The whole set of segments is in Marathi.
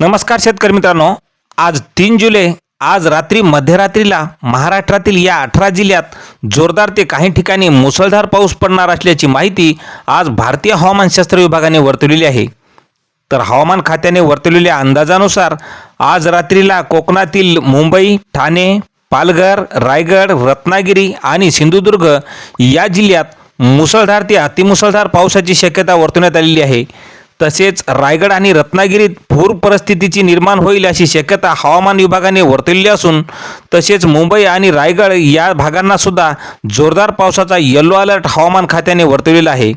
नमस्कार शेतकरी मित्रांनो. आज तीन जुलै आज रात्री मध्यरात्रीला महाराष्ट्रातील या अठरा जिल्ह्यात जोरदार ते काही ठिकाणी मुसळधार पाऊस पडणार असल्याची माहिती आज भारतीय हवामानशास्त्र विभागाने वर्तवलेली आहे. तर हवामान खात्याने वर्तवलेल्या अंदाजानुसार आज रात्रीला कोकणातील मुंबई ठाणे पालघर रायगड रत्नागिरी आणि सिंधुदुर्ग या जिल्ह्यात मुसळधार ते अतिमुसळधार पावसाची शक्यता वर्तवण्यात आलेली आहे. तसेच रायगड आणि रत्नागिरीत पूर परिस्थितीची निर्माण होईल अशी शक्यता हवामान विभागाने वर्तवली असून तसेच मुंबई आणि रायगड या भागांना सुद्धा जोरदार पावसाचा येलो अलर्ट हवामान खात्याने वर्तवलेला आहे.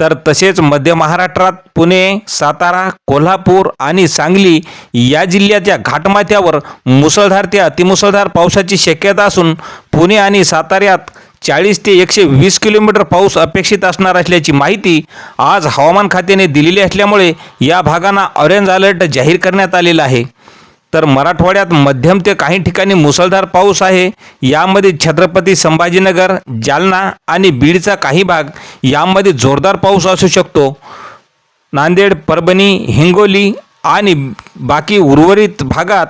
तर तसेच मध्य महाराष्ट्रात पुणे सातारा कोल्हापूर आणि सांगली या जिल्ह्याच्या घाटमाथ्यावर मुसळधार ते अतिमुसळधार पावसाची शक्यता असून पुणे आणि साताऱ्यात चाळीस ते एकशे वीस किलोमीटर पाऊस अपेक्षित असणार असल्याची माहिती आज हवामान खात्याने दिलेली असल्यामुळे या भागांना ऑरेंज अलर्ट जाहीर करण्यात आलेला आहे. तर मराठवाड्यात मध्यम ते काही ठिकाणी मुसळधार पाऊस आहे. यामध्ये छत्रपती संभाजीनगर जालना आणि बीडचा काही भाग यामध्ये जोरदार पाऊस असू शकतो. नांदेड परभणी हिंगोली आणि बाकी उर्वरित भागात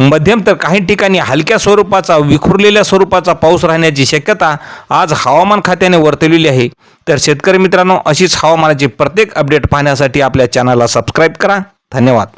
मध्यम तर काही ठिकाणी हलक्या स्वरूपाचा विखुरलेल्या स्वरूपाचा पाऊस राहण्याची शक्यता आज हवामान खात्याने वर्तवलेली आहे. तर शेतकरी मित्रांनो अशीच हवामानाची प्रत्येक अपडेट पाहण्यासाठी आपल्या चॅनलला सबस्क्राईब करा. धन्यवाद.